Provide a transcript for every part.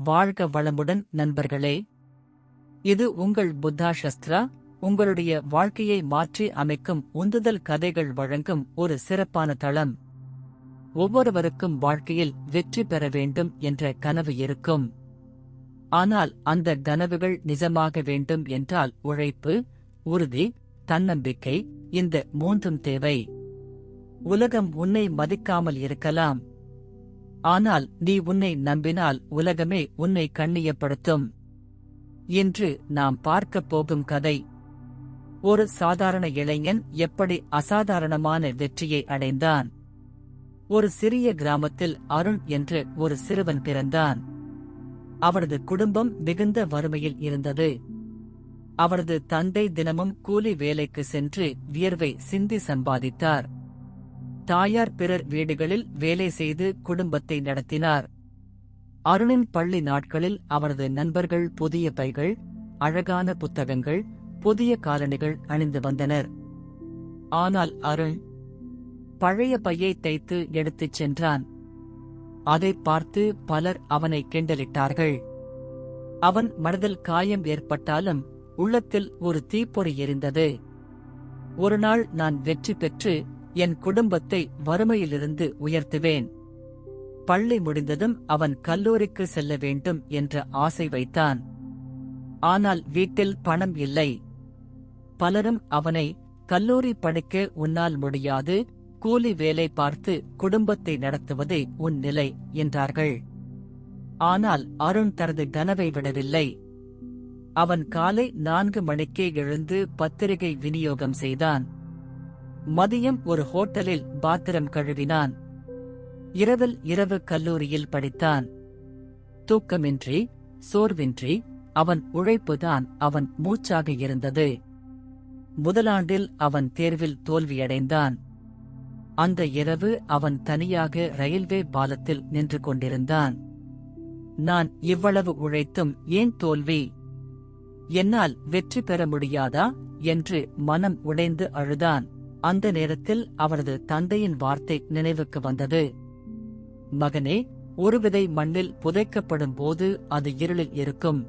வாழ்க வளமுடன் நண்பர்களே. இது உங்கள் புத்தா சஸ்திரா உங்களுடைய வாழ்க்கையை மாற்றி அமைக்கும் உந்துதல் கதைகள் வழங்கும் ஒரு சிறப்பான தளம். ஒவ்வொருவருக்கும் வாழ்க்கையில் வெற்றி பெற வேண்டும் என்ற கனவு இருக்கும். ஆனால் அந்த கனவுகள் நிஜமாக வேண்டும் என்றால் உழைப்பு உறுதி தன்னம்பிக்கை இந்த மூன்றும் தேவை. உலகம் உன்னை மதிக்காமல் இருக்கலாம். ஆனால் நீ உன்னை நம்பினால் உலகமே உன்னை கண்ணியப்படுத்தும். இன்று நாம் பார்க்கப் போகும் கதை. ஒரு சாதாரண இளைஞன் எப்படி அசாதாரணமான வெற்றியை அடைந்தான்? ஒரு சிறிய கிராமத்தில் அருண் என்று ஒரு சிறுவன் பிறந்தான். அவரது குடும்பம் மிகுந்த வறுமையில் இருந்தது. அவரது தந்தை தினமும் கூலி வேலைக்கு சென்று வியர்வை சிந்தி சம்பாதித்தார். தாயார் பிறர் வீடுகளில் வேலை செய்து குடும்பத்தை நடத்தினார். அருணின் பள்ளி நாட்களில் அவரது நண்பர்கள் புதிய பைகள் அழகான புத்தகங்கள் புதிய காலணிகள் அணிந்து வந்தனர். ஆனால் அருண் பழைய பையை தைத்து எடுத்துச் சென்றான். அதைப் பார்த்து பலர் அவனை கிண்டலிட்டார்கள். அவன் மனதில் காயம் ஏற்பட்டாலும் உள்ளத்தில் ஒரு தீப்பொறி எரிந்தது. ஒருநாள் நான் வெற்றி பெற்று என் குடும்பத்தை வறுமையிலிருந்து உயர்த்துவேன். பள்ளி முடிந்ததும் அவன் கல்லூரிக்கு செல்ல வேண்டும் என்ற ஆசை வைத்தான். ஆனால் வீட்டில் பணம் இல்லை. பலரும் அவனை கல்லூரி படிக்க உன்னால் முடியாது கூலி வேலை பார்த்து குடும்பத்தை நடத்துவதே உன் நிலை என்றார்கள். ஆனால் அருண் தனது கனவை விடவில்லை. அவன் காலை நான்கு மணிக்கே எழுந்து பத்திரிகை விநியோகம் செய்தான். மதியம் ஒரு ஹோட்டலில் பாத்திரம் கழுவினான். இரவில் இரவு கல்லூரியில் படித்தான். தூக்கமின்றி சோர்வின்றி அவன் உழைப்புதான் அவன் மூச்சாக இருந்தது. முதலாண்டில் அவன் தேர்வில் தோல்வியடைந்தான். அந்த இரவு அவன் தனியாக ரயில்வே பாலத்தில் நின்று கொண்டிருந்தான். நான் இவ்வளவு உழைத்தும் ஏன் தோல்வி? என்னால் வெற்றி பெற முடியாதா? என்று மனம் உடைந்து அழுதான். அந்த நேரத்தில் அவரது தந்தையின் வார்த்தை நினைவுக்கு வந்தது. மகனே ஒரு விதை மண்ணில் புதைக்கப்படும் போது அது இருளில் இருக்கும்.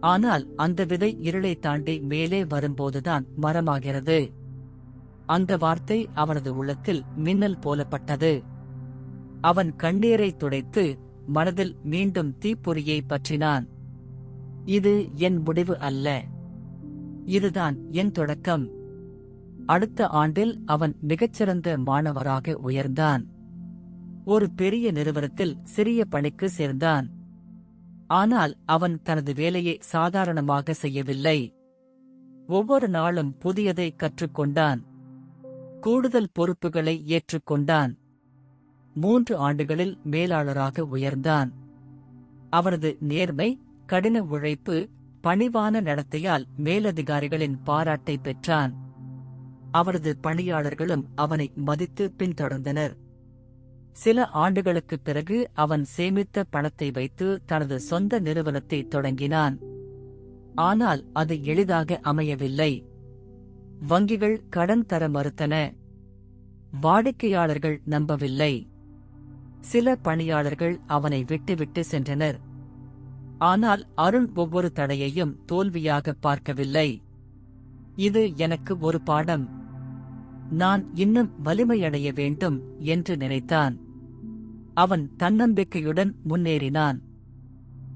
ஆனால் அந்த விதை இருளை தாண்டி மேலே வரும்போதுதான் மரமாகிறது. அந்த வார்த்தை அவனது உள்ளத்தில் மின்னல் போலப்பட்டது. அவன் கண்ணீரை துடைத்து மனதில் மீண்டும் தீப்பொறியை பற்றினான். இது என் முடிவு அல்ல. இதுதான் என் தொடக்கம். அடுத்த ஆண்டில் அவன் மிகச்சிறந்த மாணவராக உயர்ந்தான். ஒரு பெரிய நிறுவனத்தில் சிறிய பணிக்கு சேர்ந்தான். ஆனால் அவன் தனது வேலையை சாதாரணமாக செய்யவில்லை. ஒவ்வொரு நாளும் புதியதை கற்றுக்கொண்டான். கூடுதல் பொறுப்புகளை ஏற்றுக்கொண்டான். மூன்று ஆண்டுகளில் மேலாளராக உயர்ந்தான். அவரது நேர்மை கடின உழைப்பு பணிவான நடத்தையால் மேலதிகாரிகளின் பாராட்டை பெற்றான். அவரது பணியாளர்களும் அவனை மதித்து பின்தொடர்ந்தனர். சில ஆண்டுகளுக்குப் பிறகு அவன் சேமித்த பணத்தை வைத்து தனது சொந்த நிறுவனத்தை தொடங்கினான். ஆனால் அது எளிதாக அமையவில்லை. வங்கிகள் கடன் தர மறுத்தன. வாடிக்கையாளர்கள் நம்பவில்லை. சில பணியாளர்கள் அவனை விட்டுவிட்டு சென்றனர். ஆனால் அருண் ஒவ்வொரு தடையையும் தோல்வியாக பார்க்கவில்லை. இது எனக்கு ஒரு பாடம். நான் இன்னும் வலிமையடைய வேண்டும் என்று நினைத்தான். அவன் தன்னம்பிக்கையுடன் முன்னேறினான்.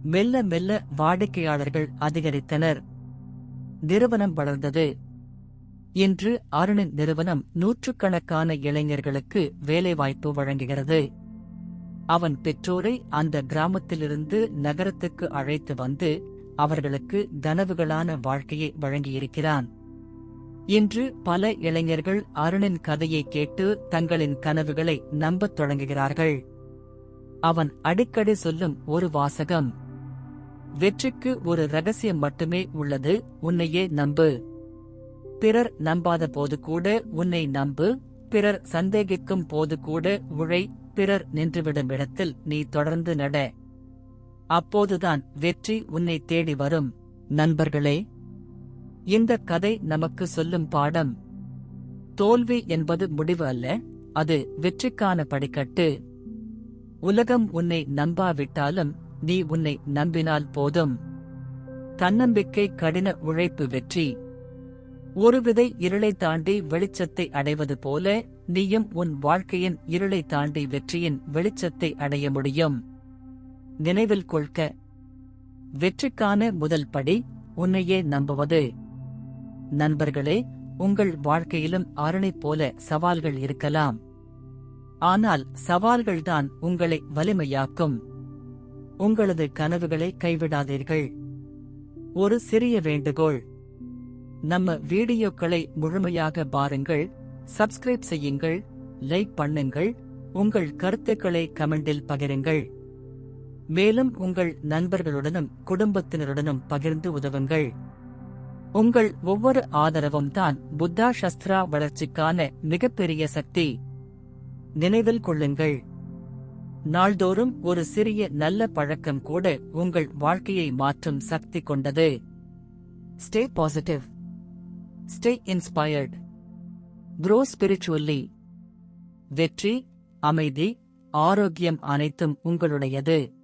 மெல்ல மெல்ல வாடிக்கையாளர்கள் அதிகரித்தனர். நிறுவனம் வளர்ந்தது. இன்று அருணின் நிறுவனம் நூற்றுக்கணக்கான இளைஞர்களுக்கு வேலைவாய்ப்பு வழங்குகிறது. அவன் பெற்றோரை அந்த கிராமத்திலிருந்து நகரத்துக்கு அழைத்து வந்து அவர்களுக்கு கனவுகளான வாழ்க்கையை வழங்கியிருக்கிறான். இன்று பல இளைஞர்கள் அருணின் கதையை கேட்டு தங்களின் கனவுகளை நம்பத் தொடங்குகிறார்கள். அவன் அடிக்கடி சொல்லும் ஒரு வாசகம் வெற்றிக்கு ஒரு ரகசியம் மட்டுமே உள்ளது உன்னையே நம்பு. பிறர் நம்பாத போது கூட உன்னை நம்பு பிறர் சந்தேகிக்கும் போது கூட உழை பிறர் நின்றுவிடும் இடத்தில் நீ தொடர்ந்து நட. அப்போதுதான் வெற்றி உன்னை தேடி வரும். நண்பர்களே இந்த கதை நமக்கு சொல்லும் பாடம். தோல்வி என்பது முடிவு அல்ல அது வெற்றிக்கான படிக்கட்டு. உலகம் உன்னை நம்பாவிட்டாலும் நீ உன்னை நம்பினால் போதும். தன்னம்பிக்கை கடின உழைப்பு வெற்றி. ஒரு விதை இருளை தாண்டி வெளிச்சத்தை அடைவது போல நீயும் உன் வாழ்க்கையின் இருளை தாண்டி வெற்றியின் வெளிச்சத்தை அடைய முடியும். நினைவில் கொள்க. வெற்றிக்கான முதல் படி உன்னையே நம்புவது. நண்பர்களே உங்கள் வாழ்க்கையிலும் ஆரணைப் போல சவால்கள் இருக்கலாம். ஆனால் சவால்கள்தான் உங்களை வலிமையாக்கும். உங்களது கனவுகளை கைவிடாதீர்கள். ஒரு சிறிய வேண்டுகோள். நம்ம வீடியோக்களை முழுமையாக பாருங்கள் சப்ஸ்கிரைப் செய்யுங்கள் லைக் பண்ணுங்கள் உங்கள் கருத்துக்களை கமெண்டில் பகிருங்கள். மேலும் உங்கள் நண்பர்களுடனும் குடும்பத்தினருடனும் பகிர்ந்து உதவுங்கள். உங்கள் ஒவ்வொரு ஆதரவும் தான் புத்தா சஸ்திரா வளர்ச்சிக்கான மிகப்பெரிய சக்தி. நினைவில் கொள்ளுங்கள். நாள்தோறும் ஒரு சிறிய நல்ல பழக்கம் கூட உங்கள் வாழ்க்கையை மாற்றும் சக்தி கொண்டது. Stay positive stay inspired grow spiritually வெற்றி அமைதி ஆரோக்கியம் அனைத்தும் உங்களுடையது.